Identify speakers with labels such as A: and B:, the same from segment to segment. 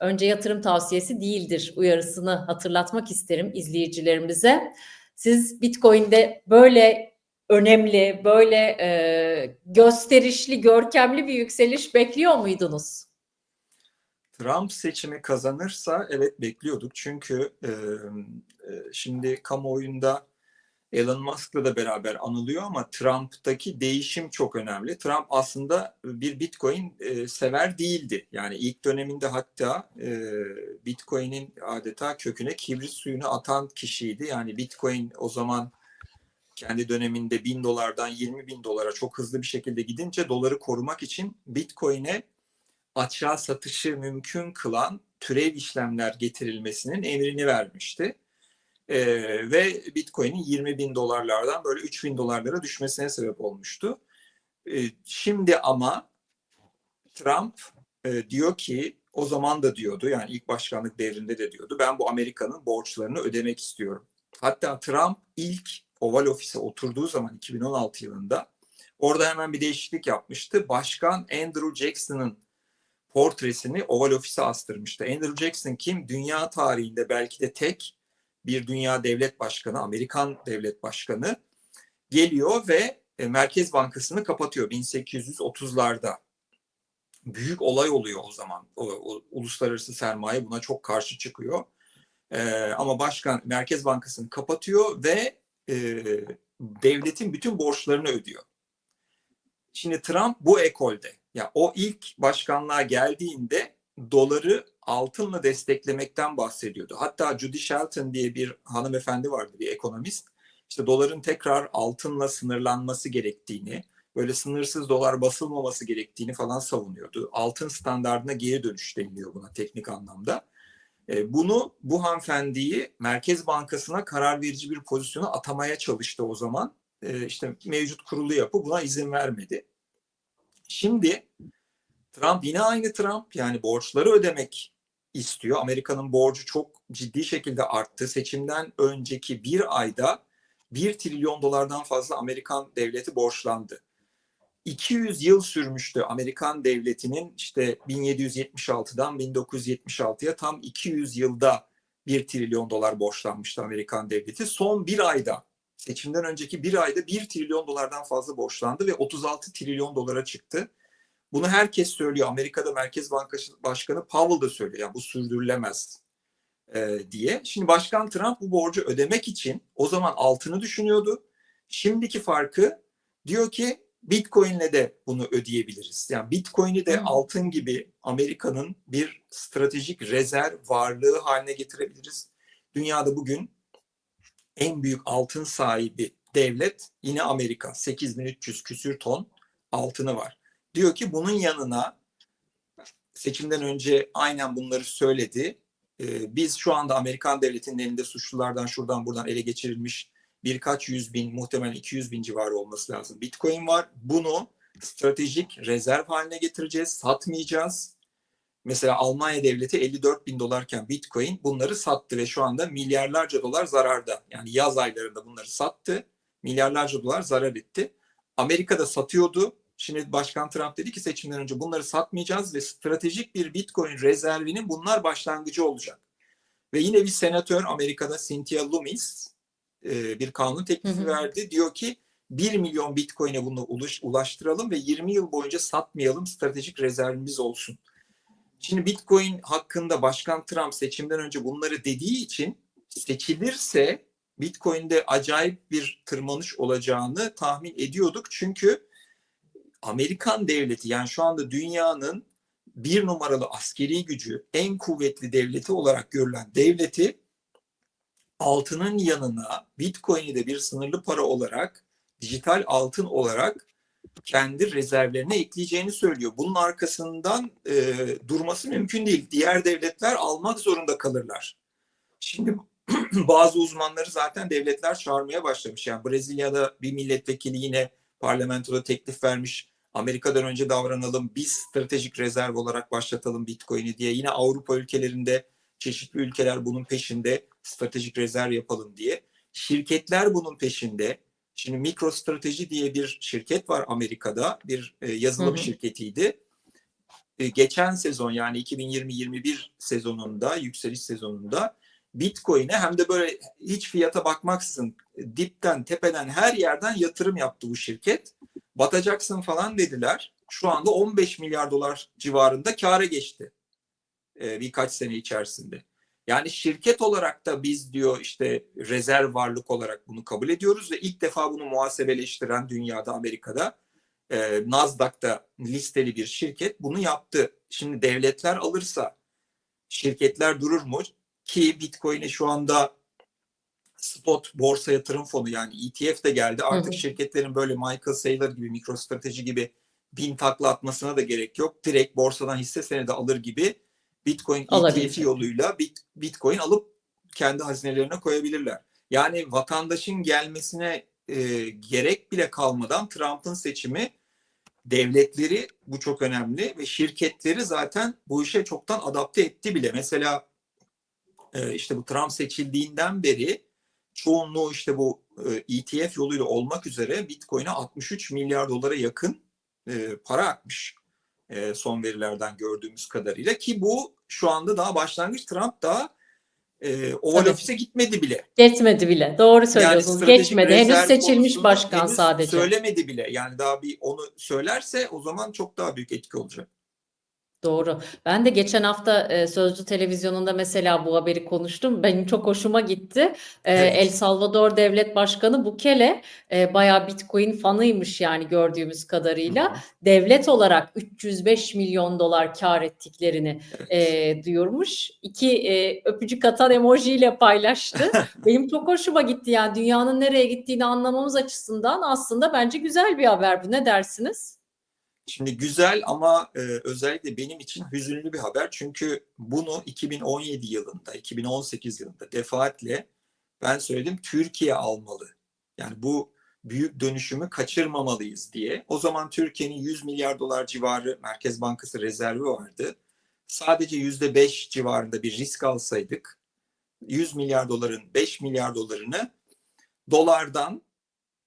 A: önce yatırım tavsiyesi değildir uyarısını hatırlatmak isterim izleyicilerimize. Siz Bitcoin'de böyle önemli, böyle e, gösterişli, görkemli bir yükseliş bekliyor muydunuz?
B: Trump seçimi kazanırsa evet bekliyorduk. Çünkü e, şimdi kamuoyunda Elon Musk'la da beraber anılıyor ama Trump'taki değişim çok önemli. Trump aslında bir Bitcoin e, sever değildi. Yani ilk döneminde hatta e, Bitcoin'in adeta köküne kibrit suyunu atan kişiydi. Yani Bitcoin o zaman kendi döneminde bin dolardan 20 bin dolara çok hızlı bir şekilde gidince doları korumak için Bitcoin'e açığa satışı mümkün kılan türev işlemler getirilmesinin emrini vermişti. Ee, ve Bitcoin'in 20 bin dolarlardan böyle 3 bin dolarlara düşmesine sebep olmuştu. Ee, şimdi ama Trump e, diyor ki o zaman da diyordu yani ilk başkanlık devrinde de diyordu ben bu Amerika'nın borçlarını ödemek istiyorum. Hatta Trump ilk Oval Ofis'e oturduğu zaman 2016 yılında orada hemen bir değişiklik yapmıştı. Başkan Andrew Jackson'ın portresini Oval Ofis'e astırmıştı. Andrew Jackson kim? Dünya tarihinde belki de tek bir dünya devlet başkanı, Amerikan devlet başkanı geliyor ve e, Merkez Bankası'nı kapatıyor 1830'larda. Büyük olay oluyor o zaman. O, o, uluslararası sermaye buna çok karşı çıkıyor. Ee, ama başkan Merkez Bankası'nı kapatıyor ve e, devletin bütün borçlarını ödüyor. Şimdi Trump bu ekolde. Ya o ilk başkanlığa geldiğinde doları altınla desteklemekten bahsediyordu. Hatta Judy Shelton diye bir hanımefendi vardı, bir ekonomist. İşte doların tekrar altınla sınırlanması gerektiğini, böyle sınırsız dolar basılmaması gerektiğini falan savunuyordu. Altın standartına geri dönüş deniliyor buna teknik anlamda. E, bunu bu hanımefendiyi Merkez Bankası'na karar verici bir pozisyona atamaya çalıştı o zaman. E, işte mevcut kurulu yapı buna izin vermedi. Şimdi Trump yine aynı Trump yani borçları ödemek istiyor. Amerika'nın borcu çok ciddi şekilde arttı. Seçimden önceki bir ayda 1 trilyon dolardan fazla Amerikan devleti borçlandı. 200 yıl sürmüştü Amerikan devletinin işte 1776'dan 1976'ya tam 200 yılda 1 trilyon dolar borçlanmıştı Amerikan devleti. Son bir ayda seçimden önceki bir ayda 1 trilyon dolardan fazla borçlandı ve 36 trilyon dolara çıktı. Bunu herkes söylüyor. Amerika'da Merkez Bankası Başkanı Powell da söylüyor. Yani bu sürdürülemez e, diye. Şimdi Başkan Trump bu borcu ödemek için o zaman altını düşünüyordu. Şimdiki farkı diyor ki Bitcoin'le de bunu ödeyebiliriz. Yani Bitcoin'i de hmm. altın gibi Amerika'nın bir stratejik rezerv varlığı haline getirebiliriz. Dünyada bugün en büyük altın sahibi devlet yine Amerika. 8300 küsür ton altını var. Diyor ki bunun yanına seçimden önce aynen bunları söyledi. Ee, biz şu anda Amerikan devletinin elinde suçlulardan şuradan buradan ele geçirilmiş birkaç yüz bin muhtemelen 200 bin civarı olması lazım. Bitcoin var. Bunu stratejik rezerv haline getireceğiz. Satmayacağız. Mesela Almanya devleti 54 bin dolarken Bitcoin bunları sattı ve şu anda milyarlarca dolar zararda. Yani yaz aylarında bunları sattı. Milyarlarca dolar zarar etti. Amerika'da satıyordu. Şimdi Başkan Trump dedi ki seçimden önce bunları satmayacağız ve stratejik bir Bitcoin rezervinin bunlar başlangıcı olacak. Ve yine bir senatör Amerika'da Cynthia Lummis e, bir kanun teklifi hı hı. verdi. Diyor ki 1 milyon Bitcoin'e bunu ulaştıralım ve 20 yıl boyunca satmayalım stratejik rezervimiz olsun. Şimdi Bitcoin hakkında Başkan Trump seçimden önce bunları dediği için seçilirse Bitcoin'de acayip bir tırmanış olacağını tahmin ediyorduk. Çünkü Amerikan devleti yani şu anda dünyanın bir numaralı askeri gücü en kuvvetli devleti olarak görülen devleti altının yanına Bitcoin'i de bir sınırlı para olarak dijital altın olarak kendi rezervlerine ekleyeceğini söylüyor. Bunun arkasından e, durması mümkün değil. Diğer devletler almak zorunda kalırlar. Şimdi bazı uzmanları zaten devletler çağırmaya başlamış. Yani Brezilya'da bir milletvekili yine parlamentoda teklif vermiş. Amerika'dan önce davranalım, biz stratejik rezerv olarak başlatalım Bitcoin'i diye. Yine Avrupa ülkelerinde çeşitli ülkeler bunun peşinde stratejik rezerv yapalım diye. Şirketler bunun peşinde. Şimdi MicroStrateji diye bir şirket var Amerika'da. Bir e, yazılım hı hı. şirketiydi. e, geçen sezon yani 2020-21 sezonunda, yükseliş sezonunda Bitcoin'e hem de böyle hiç fiyata bakmaksızın dipten, tepeden her yerden yatırım yaptı bu şirket. Batacaksın falan dediler. Şu anda 15 milyar dolar civarında kâra geçti e, birkaç sene içerisinde. Yani şirket olarak da biz diyor işte rezerv varlık olarak bunu kabul ediyoruz ve ilk defa bunu muhasebeleştiren dünyada Amerika'da e, Nasdaq'ta listeli bir şirket bunu yaptı. Şimdi devletler alırsa şirketler durur mu? Ki Bitcoin'e şu anda spot borsa yatırım fonu yani ETF de geldi. Artık
A: Hı hı.
B: şirketlerin böyle Michael Saylor gibi, MicroStrateji gibi bin takla atmasına da gerek yok. Direkt borsadan hisse senedi alır gibi Bitcoin ETF yoluyla bit, Bitcoin alıp kendi hazinelerine koyabilirler. Yani vatandaşın gelmesine e, gerek bile kalmadan Trump'ın seçimi devletleri bu çok önemli ve şirketleri zaten bu işe çoktan adapte etti bile. Mesela e, işte bu Trump seçildiğinden beri çoğunluğu işte bu e, ETF yoluyla olmak üzere Bitcoin'e 63 milyar dolara yakın e, para akmış e, son verilerden gördüğümüz kadarıyla ki bu şu anda daha başlangıç Trump daha e, Oval
A: Tabii.
B: Ofis'e gitmedi bile.
A: Geçmedi bile. Doğru söylüyorsunuz.
B: stratejik
A: Geçmedi. Henüz seçilmiş başkan
B: henüz
A: sadece.
B: Söylemedi bile. Yani daha bir onu söylerse o zaman çok daha büyük etki olacak.
A: Doğru. Ben de geçen hafta e, Sözcü Televizyonu'nda mesela bu haberi konuştum. Benim çok hoşuma gitti. E,
B: Evet.
A: El Salvador Devlet Başkanı Bukele e, bayağı Bitcoin fanıymış yani gördüğümüz kadarıyla. Devlet olarak 305 milyon dolar kar ettiklerini
B: Evet.
A: e, duyurmuş. İki e, öpücük atan emojiyle paylaştı. Benim çok hoşuma gitti yani dünyanın nereye gittiğini anlamamız açısından aslında bence güzel bir haber bu. Ne dersiniz?
B: Şimdi güzel ama e, özellikle benim için hüzünlü bir haber. Çünkü bunu 2017 yılında, 2018 yılında defaatle ben söyledim Türkiye almalı. Yani bu büyük dönüşümü kaçırmamalıyız diye. O zaman Türkiye'nin 100 milyar dolar civarı Merkez Bankası rezervi vardı. Sadece %5 civarında bir risk alsaydık 100 milyar doların 5 milyar dolarını dolardan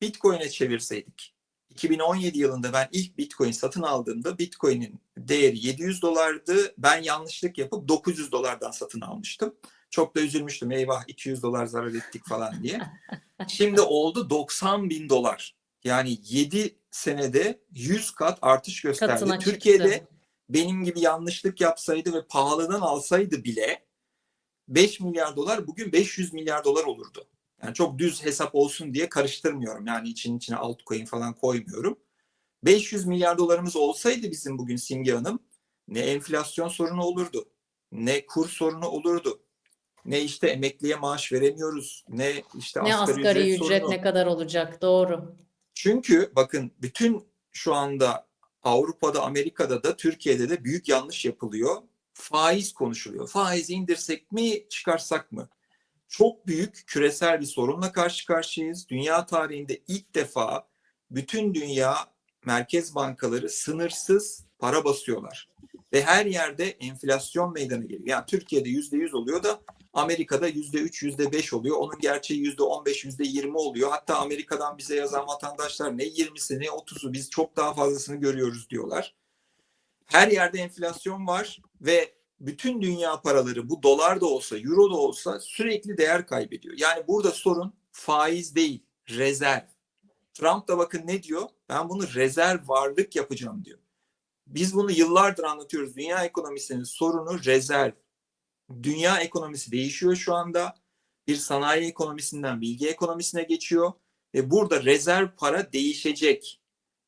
B: Bitcoin'e çevirseydik. 2017 yılında ben ilk Bitcoin satın aldığımda Bitcoin'in değeri 700 dolardı. Ben yanlışlık yapıp 900 dolardan satın almıştım. Çok da üzülmüştüm. Eyvah 200 dolar zarar ettik falan diye. Şimdi oldu 90 bin dolar. Yani 7 senede 100 kat artış gösterdi.
A: Katına
B: Türkiye'de
A: çıktı.
B: benim gibi yanlışlık yapsaydı ve pahalıdan alsaydı bile 5 milyar dolar bugün 500 milyar dolar olurdu. Yani çok düz hesap olsun diye karıştırmıyorum. Yani için içine altcoin falan koymuyorum. 500 milyar dolarımız olsaydı bizim bugün Simge Hanım ne enflasyon sorunu olurdu. Ne kur sorunu olurdu. Ne işte emekliye maaş veremiyoruz. Ne işte
A: Ne
B: asgari,
A: asgari
B: ücret,
A: ücret
B: sorunu.
A: ne kadar olacak? Doğru.
B: Çünkü bakın bütün şu anda Avrupa'da, Amerika'da da Türkiye'de de büyük yanlış yapılıyor. Faiz konuşuluyor. Faizi indirsek mi, çıkarsak mı? Çok büyük küresel bir sorunla karşı karşıyayız. Dünya tarihinde ilk defa bütün dünya merkez bankaları sınırsız para basıyorlar. Ve her yerde enflasyon meydana geliyor. Yani Türkiye'de yüzde yüz oluyor da Amerika'da yüzde üç, yüzde beş oluyor. Onun gerçeği yüzde on beş, yüzde yirmi oluyor. Hatta Amerika'dan bize yazan vatandaşlar ne yirmisi ne otuzu biz çok daha fazlasını görüyoruz diyorlar. Her yerde enflasyon var ve bütün dünya paraları bu dolar da olsa, euro da olsa sürekli değer kaybediyor. Yani burada sorun faiz değil, rezerv. Trump da bakın ne diyor? Ben bunu rezerv varlık yapacağım diyor. Biz bunu yıllardır anlatıyoruz. Dünya ekonomisinin sorunu rezerv. Dünya ekonomisi değişiyor şu anda. Bir sanayi ekonomisinden bilgi ekonomisine geçiyor ve burada rezerv para değişecek.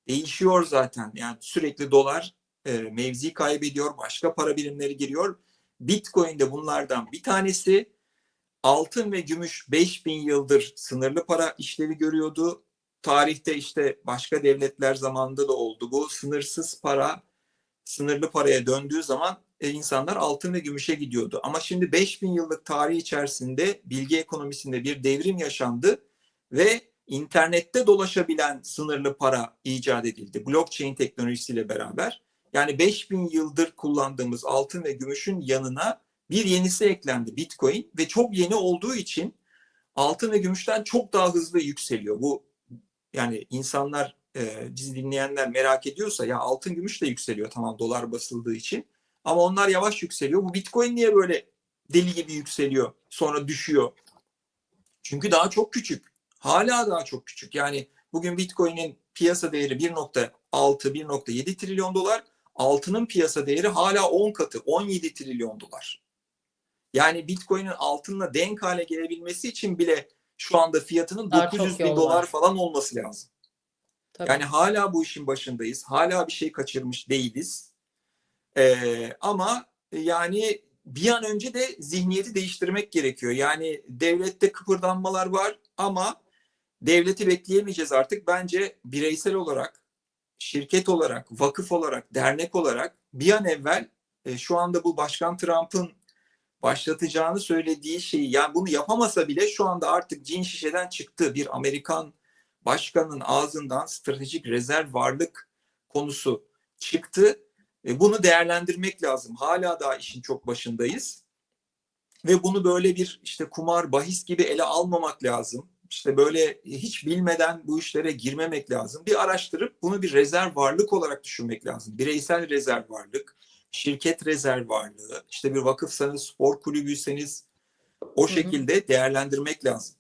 B: Değişiyor zaten. Yani sürekli dolar e, mevzi kaybediyor, başka para birimleri giriyor. Bitcoin de bunlardan bir tanesi. Altın ve gümüş 5000 yıldır sınırlı para işlevi görüyordu. Tarihte işte başka devletler zamanında da oldu. Bu sınırsız para sınırlı paraya döndüğü zaman e, insanlar altın ve gümüşe gidiyordu. Ama şimdi 5000 yıllık tarih içerisinde bilgi ekonomisinde bir devrim yaşandı ve internette dolaşabilen sınırlı para icat edildi. Blockchain teknolojisiyle beraber. Yani 5000 yıldır kullandığımız altın ve gümüşün yanına bir yenisi eklendi Bitcoin ve çok yeni olduğu için altın ve gümüşten çok daha hızlı yükseliyor. Bu yani insanlar e, bizi dinleyenler merak ediyorsa ya altın gümüş de yükseliyor tamam dolar basıldığı için ama onlar yavaş yükseliyor. Bu Bitcoin niye böyle deli gibi yükseliyor sonra düşüyor? Çünkü daha çok küçük. Hala daha çok küçük. Yani bugün Bitcoin'in piyasa değeri 1.6 1.7 trilyon dolar. Altının piyasa değeri hala 10 katı 17 trilyon dolar. Yani Bitcoin'in altınla denk hale gelebilmesi için bile şu anda fiyatının
A: Daha
B: 900
A: çok
B: bin dolar falan olması lazım.
A: Tabii.
B: Yani hala bu işin başındayız. Hala bir şey kaçırmış değiliz. Ee, ama yani bir an önce de zihniyeti değiştirmek gerekiyor. Yani devlette kıpırdanmalar var ama devleti bekleyemeyeceğiz artık. Bence bireysel olarak, şirket olarak, vakıf olarak, dernek olarak bir an evvel e, şu anda bu Başkan Trump'ın başlatacağını söylediği şeyi yani bunu yapamasa bile şu anda artık cin şişeden çıktı bir Amerikan başkanın ağzından stratejik rezerv varlık konusu çıktı. E, bunu değerlendirmek lazım. Hala daha işin çok başındayız. Ve bunu böyle bir işte kumar, bahis gibi ele almamak lazım. İşte böyle hiç bilmeden bu işlere girmemek lazım. Bir araştırıp bunu bir rezerv varlık olarak düşünmek lazım. Bireysel rezerv varlık, şirket rezerv varlığı, işte bir vakıfsanız, spor kulübüyseniz o
A: hı.
B: şekilde değerlendirmek lazım.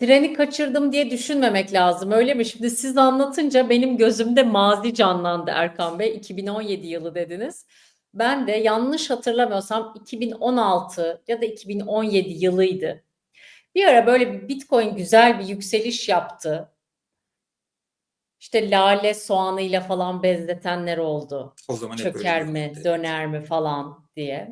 A: Treni kaçırdım diye düşünmemek lazım öyle mi? Şimdi siz anlatınca benim gözümde mazi canlandı Erkan Bey. 2017 yılı dediniz. Ben de yanlış hatırlamıyorsam 2016 ya da 2017 yılıydı. Bir ara böyle bir Bitcoin güzel bir yükseliş yaptı. İşte lale soğanıyla falan benzetenler oldu.
B: O zaman
A: Çöker mi,
B: diyorlardı.
A: döner mi falan diye.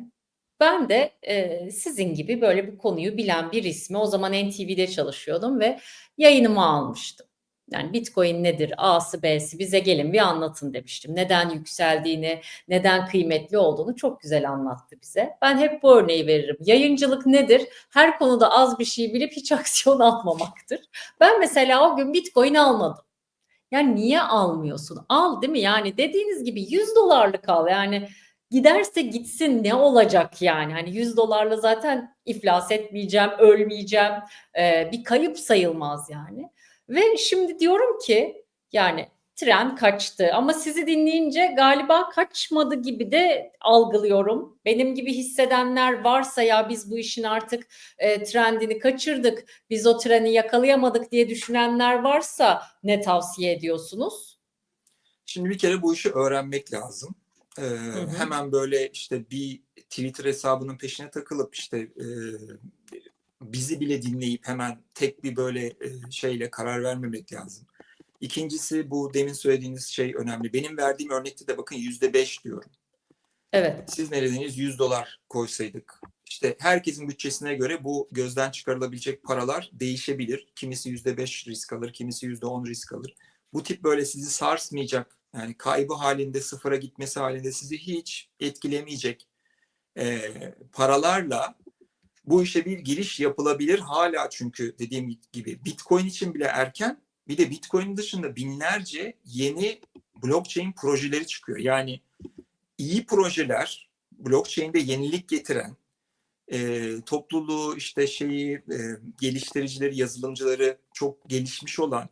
A: Ben de e, sizin gibi böyle bir konuyu bilen bir ismi o zaman NTV'de çalışıyordum ve yayınımı almıştım. Yani Bitcoin nedir, A'sı B'si bize gelin bir anlatın demiştim. Neden yükseldiğini, neden kıymetli olduğunu çok güzel anlattı bize. Ben hep bu örneği veririm. Yayıncılık nedir? Her konuda az bir şey bilip hiç aksiyon almamaktır. Ben mesela o gün Bitcoin almadım. Yani niye almıyorsun? Al değil mi? Yani dediğiniz gibi 100 dolarlık al. Yani giderse gitsin ne olacak yani? Hani 100 dolarla zaten iflas etmeyeceğim, ölmeyeceğim. Ee, bir kayıp sayılmaz yani. Ve şimdi diyorum ki yani tren kaçtı ama sizi dinleyince galiba kaçmadı gibi de algılıyorum. Benim gibi hissedenler varsa ya biz bu işin artık e, trendini kaçırdık, biz o treni yakalayamadık diye düşünenler varsa ne tavsiye ediyorsunuz?
B: Şimdi bir kere bu işi öğrenmek lazım. Ee,
A: hı.
B: Hemen böyle işte bir Twitter hesabının peşine takılıp işte e, bizi bile dinleyip hemen tek bir böyle e, şeyle karar vermemek lazım. İkincisi bu demin söylediğiniz şey önemli. Benim verdiğim örnekte de bakın yüzde beş diyorum.
A: Evet.
B: Siz ne dediniz? 100 dolar koysaydık. İşte herkesin bütçesine göre bu gözden çıkarılabilecek paralar değişebilir. Kimisi yüzde beş risk alır, kimisi yüzde on risk alır. Bu tip böyle sizi sarsmayacak, yani kaybı halinde sıfıra gitmesi halinde sizi hiç etkilemeyecek e, paralarla bu işe bir giriş yapılabilir. Hala çünkü dediğim gibi Bitcoin için bile erken. Bir de Bitcoin dışında binlerce yeni blockchain projeleri çıkıyor. Yani iyi projeler, blockchain'de yenilik getiren, e, topluluğu işte şeyi e, geliştiricileri, yazılımcıları çok gelişmiş olan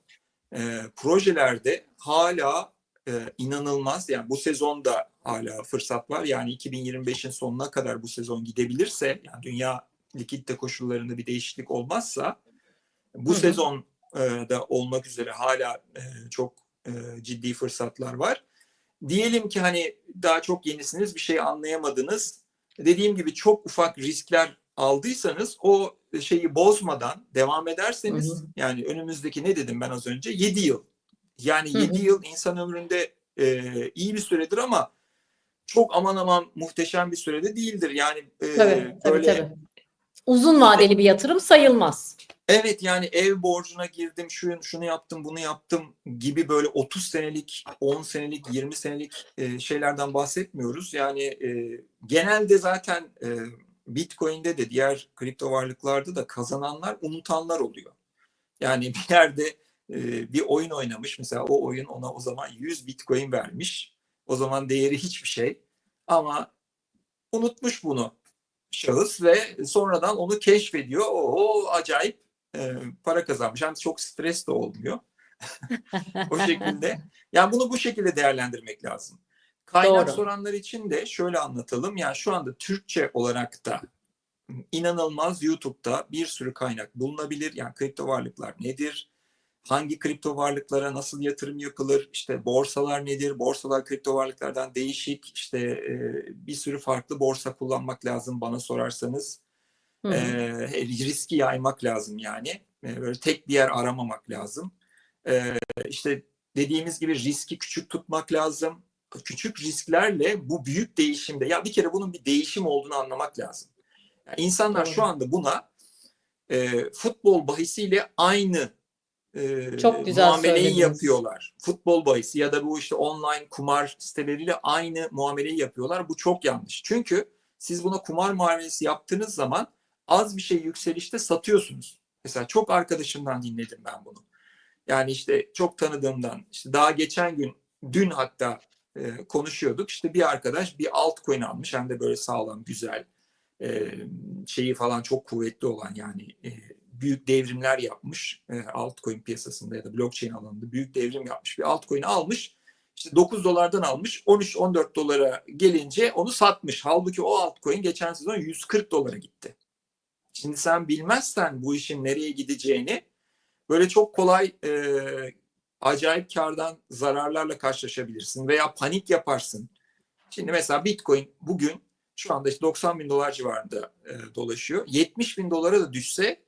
B: e, projelerde hala e, inanılmaz yani bu sezonda hala fırsat var. Yani 2025'in sonuna kadar bu sezon gidebilirse yani dünya likidite koşullarında bir değişiklik olmazsa bu
A: Hı hı.
B: sezon e, da olmak üzere hala e, çok e, ciddi fırsatlar var. Diyelim ki hani daha çok yenisiniz bir şey anlayamadınız. Dediğim gibi çok ufak riskler aldıysanız o şeyi bozmadan devam ederseniz
A: Hı hı.
B: yani önümüzdeki ne dedim ben az önce 7 yıl. Yani
A: Hı hı.
B: 7 yıl insan ömründe e, iyi bir süredir ama çok aman aman muhteşem bir sürede değildir. Yani e,
A: Tabii, tabii,
B: böyle
A: tabii. Uzun vadeli bir yatırım sayılmaz.
B: Evet yani ev borcuna girdim, şunu, şunu yaptım, bunu yaptım gibi böyle 30 senelik, 10 senelik, 20 senelik e, şeylerden bahsetmiyoruz. Yani e, genelde zaten e, Bitcoin'de de diğer kripto varlıklarda da kazananlar unutanlar oluyor. Yani bir yerde e, bir oyun oynamış mesela o oyun ona o zaman 100 Bitcoin vermiş. O zaman değeri hiçbir şey ama unutmuş bunu şahıs ve sonradan onu keşfediyor. O acayip e, para kazanmış. Hem çok stres de olmuyor. o şekilde. Yani bunu bu şekilde değerlendirmek lazım. Kaynak
A: Doğru.
B: soranlar için de şöyle anlatalım. Yani şu anda Türkçe olarak da inanılmaz YouTube'da bir sürü kaynak bulunabilir. Yani kripto varlıklar nedir? Hangi kripto varlıklara nasıl yatırım yapılır? İşte borsalar nedir? Borsalar kripto varlıklardan değişik. İşte e, bir sürü farklı borsa kullanmak lazım bana sorarsanız.
A: Hı hı.
B: E, riski yaymak lazım yani. E, böyle tek bir yer aramamak lazım. E, işte dediğimiz gibi riski küçük tutmak lazım. Küçük risklerle bu büyük değişimde ya bir kere bunun bir değişim olduğunu anlamak lazım. Yani insanlar
A: Doğru.
B: şu anda buna e, futbol bahisiyle aynı e,
A: Çok güzel
B: muameleyi
A: söylediniz.
B: yapıyorlar. Futbol bahisi ya da bu işte online kumar siteleriyle aynı muameleyi yapıyorlar. Bu çok yanlış. Çünkü siz buna kumar muamelesi yaptığınız zaman az bir şey yükselişte satıyorsunuz. Mesela çok arkadaşımdan dinledim ben bunu. Yani işte çok tanıdığımdan işte daha geçen gün dün hatta e, konuşuyorduk. İşte bir arkadaş bir altcoin almış hem de böyle sağlam güzel e, şeyi falan çok kuvvetli olan yani e, büyük devrimler yapmış e, altcoin piyasasında ya da blockchain alanında büyük devrim yapmış bir altcoin almış. İşte 9 dolardan almış 13-14 dolara gelince onu satmış. Halbuki o altcoin geçen sezon 140 dolara gitti. Şimdi sen bilmezsen bu işin nereye gideceğini böyle çok kolay e, acayip kardan zararlarla karşılaşabilirsin veya panik yaparsın. Şimdi mesela Bitcoin bugün şu anda işte 90 bin dolar civarında e, dolaşıyor. 70 bin dolara da düşse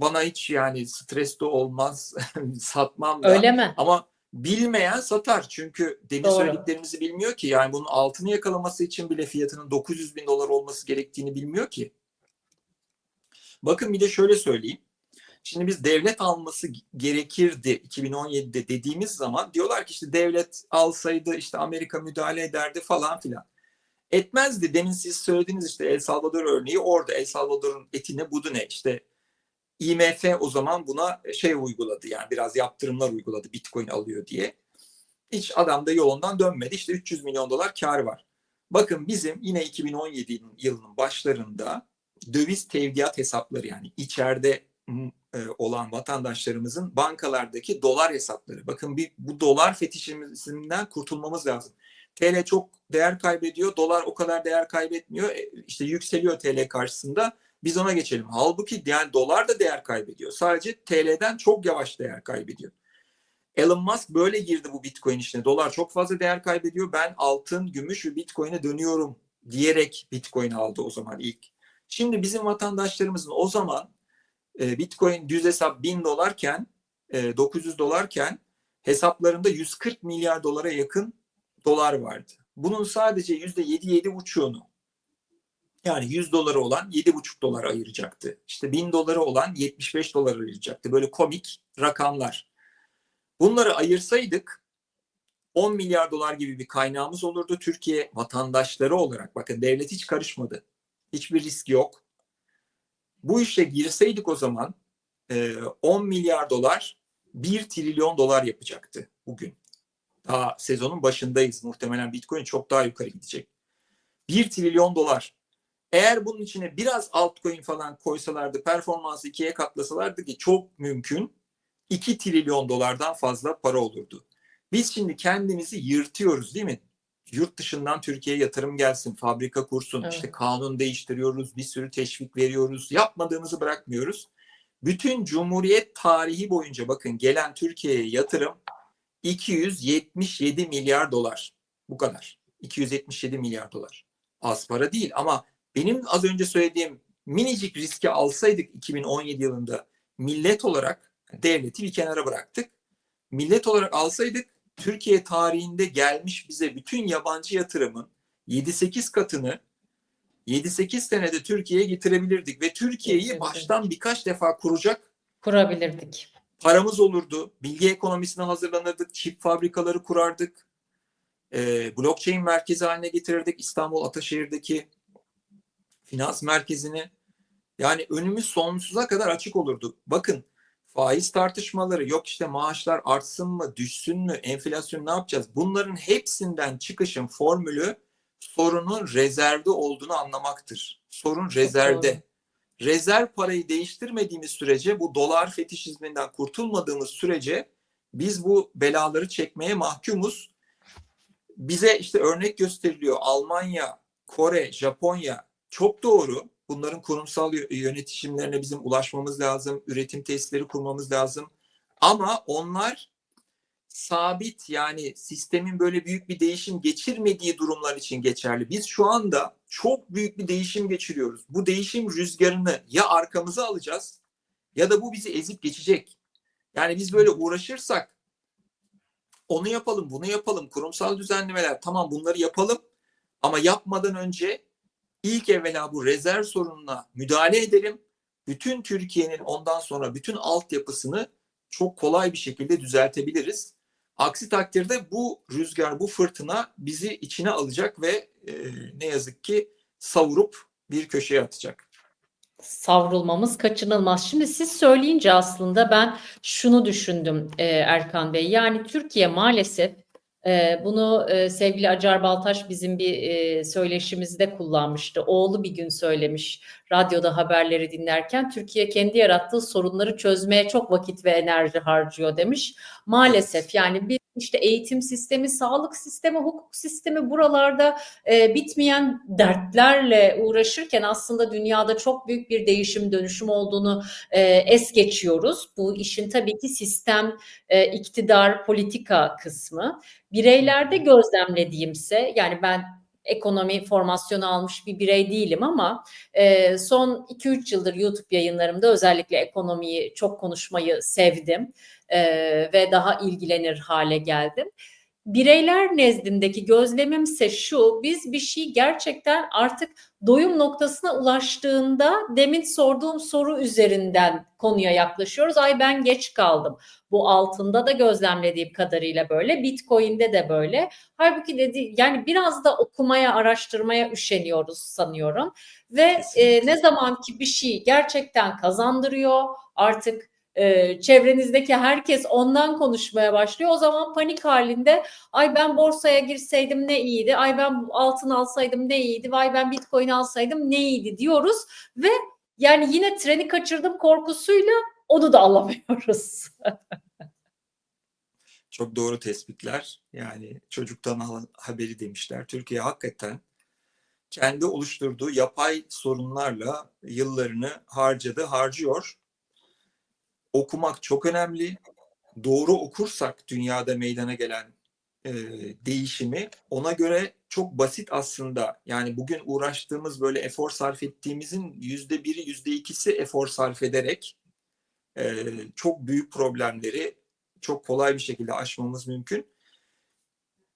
B: bana hiç yani stres de olmaz satmam da.
A: Öyle mi?
B: Ama bilmeyen satar. Çünkü demin
A: Doğru.
B: söylediklerimizi bilmiyor ki. Yani bunun altını yakalaması için bile fiyatının 900 bin dolar olması gerektiğini bilmiyor ki. Bakın bir de şöyle söyleyeyim. Şimdi biz devlet alması gerekirdi 2017'de dediğimiz zaman diyorlar ki işte devlet alsaydı işte Amerika müdahale ederdi falan filan. Etmezdi. Demin siz söylediğiniz işte El Salvador örneği orada. El Salvador'un etine budu ne? İşte IMF o zaman buna şey uyguladı yani biraz yaptırımlar uyguladı Bitcoin alıyor diye. Hiç adam da yolundan dönmedi. İşte 300 milyon dolar kar var. Bakın bizim yine 2017 yılının başlarında döviz tevdiat hesapları yani içeride e, olan vatandaşlarımızın bankalardaki dolar hesapları. Bakın bir bu dolar fetişimizden kurtulmamız lazım. TL çok değer kaybediyor, dolar o kadar değer kaybetmiyor. E, İşte yükseliyor TL karşısında. Biz ona geçelim. Halbuki yani dolar da değer kaybediyor. Sadece TL'den çok yavaş değer kaybediyor. Elon Musk böyle girdi bu Bitcoin işine. Dolar çok fazla değer kaybediyor. Ben altın, gümüş ve Bitcoin'e dönüyorum diyerek Bitcoin aldı o zaman ilk. Şimdi bizim vatandaşlarımızın o zaman e, Bitcoin düz hesap 1000 dolarken, e, 900 dolarken hesaplarında 140 milyar dolara yakın dolar vardı. Bunun sadece %7-7,5'unu yani 100 doları olan 7,5 dolar ayıracaktı. İşte 1000 doları olan 75 dolar ayıracaktı. Böyle komik rakamlar. Bunları ayırsaydık 10 milyar dolar gibi bir kaynağımız olurdu. Türkiye vatandaşları olarak bakın devlet hiç karışmadı. Hiçbir risk yok. Bu işe girseydik o zaman 10 milyar dolar 1 trilyon dolar yapacaktı bugün. Daha sezonun başındayız. Muhtemelen Bitcoin çok daha yukarı gidecek. 1 trilyon dolar. Eğer bunun içine biraz altcoin falan koysalardı, performansı ikiye katlasalardı ki çok mümkün 2 trilyon dolardan fazla para olurdu. Biz şimdi kendimizi yırtıyoruz değil mi? Yurt dışından Türkiye'ye yatırım gelsin, fabrika kursun,
A: Evet.
B: işte kanun değiştiriyoruz, bir sürü teşvik veriyoruz, yapmadığımızı bırakmıyoruz. Bütün Cumhuriyet tarihi boyunca bakın gelen Türkiye'ye yatırım 277 milyar dolar. Bu kadar. 277 milyar dolar. Az para değil ama benim az önce söylediğim minicik riski alsaydık 2017 yılında millet olarak devleti bir kenara bıraktık. Millet olarak alsaydık Türkiye tarihinde gelmiş bize bütün yabancı yatırımın 7-8 katını 7-8 senede Türkiye'ye getirebilirdik ve Türkiye'yi baştan birkaç defa kuracak
A: Kurabilirdik.
B: paramız olurdu. Bilgi ekonomisine hazırlanırdık. Çip fabrikaları kurardık. E, blockchain merkezi haline getirirdik. İstanbul Ataşehir'deki finans merkezini. Yani önümüz sonsuza kadar açık olurdu. Bakın faiz tartışmaları yok işte maaşlar artsın mı düşsün mü enflasyon ne yapacağız? Bunların hepsinden çıkışın formülü sorunun rezervde olduğunu anlamaktır. Sorun rezervde. Rezerv parayı değiştirmediğimiz sürece bu dolar fetişizminden kurtulmadığımız sürece Biz bu belaları çekmeye mahkumuz. Bize işte örnek gösteriliyor Almanya, Kore, Japonya çok doğru. Bunların kurumsal yö- yönetişimlerine bizim ulaşmamız lazım. Üretim tesisleri kurmamız lazım. Ama onlar sabit yani sistemin böyle büyük bir değişim geçirmediği durumlar için geçerli. Biz şu anda çok büyük bir değişim geçiriyoruz. Bu değişim rüzgarını ya arkamıza alacağız ya da bu bizi ezip geçecek. Yani biz böyle uğraşırsak onu yapalım, bunu yapalım, kurumsal düzenlemeler tamam bunları yapalım ama yapmadan önce ilk evvela bu rezerv sorununa müdahale edelim. Bütün Türkiye'nin ondan sonra bütün altyapısını çok kolay bir şekilde düzeltebiliriz. Aksi takdirde bu rüzgar, bu fırtına bizi içine alacak ve e, ne yazık ki savurup bir köşeye atacak.
A: savrulmamız kaçınılmaz. Şimdi siz söyleyince aslında ben şunu düşündüm e, Erkan Bey. Yani Türkiye maalesef bunu e, sevgili Acar Baltaş bizim bir e, söyleşimizde kullanmıştı. Oğlu bir gün söylemiş radyoda haberleri dinlerken Türkiye kendi yarattığı sorunları çözmeye çok vakit ve enerji harcıyor demiş. Maalesef yani bir işte eğitim sistemi, sağlık sistemi, hukuk sistemi buralarda e, bitmeyen dertlerle uğraşırken aslında dünyada çok büyük bir değişim dönüşüm olduğunu e, es geçiyoruz. Bu işin tabii ki sistem, e, iktidar, politika kısmı. Bireylerde gözlemlediğimse yani ben ekonomi formasyonu almış bir birey değilim ama e, son 2-3 yıldır YouTube yayınlarımda özellikle ekonomiyi çok konuşmayı sevdim e, ve daha ilgilenir hale geldim bireyler nezdindeki gözlemimse şu, biz bir şey gerçekten artık doyum noktasına ulaştığında demin sorduğum soru üzerinden konuya yaklaşıyoruz. Ay ben geç kaldım. Bu altında da gözlemlediğim kadarıyla böyle, Bitcoin'de de böyle. Halbuki dedi yani biraz da okumaya, araştırmaya üşeniyoruz sanıyorum. Ve e, ne zaman ki bir şey gerçekten kazandırıyor, artık e, çevrenizdeki herkes ondan konuşmaya başlıyor. O zaman panik halinde ay ben borsaya girseydim ne iyiydi, ay ben altın alsaydım ne iyiydi, vay ben bitcoin alsaydım ne iyiydi diyoruz ve yani yine treni kaçırdım korkusuyla onu da alamıyoruz.
B: Çok doğru tespitler. Yani çocuktan haberi demişler. Türkiye hakikaten kendi oluşturduğu yapay sorunlarla yıllarını harcadı, harcıyor. Okumak çok önemli. Doğru okursak dünyada meydana gelen e, değişimi ona göre çok basit aslında. Yani bugün uğraştığımız böyle efor sarf ettiğimizin yüzde biri, yüzde ikisi efor sarf ederek e, çok büyük problemleri çok kolay bir şekilde aşmamız mümkün.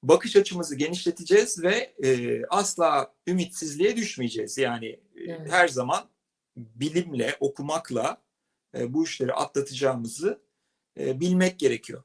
B: Bakış açımızı genişleteceğiz ve e, asla ümitsizliğe düşmeyeceğiz. Yani e,
A: Evet.
B: her zaman bilimle, okumakla bu işleri atlatacağımızı e, bilmek gerekiyor.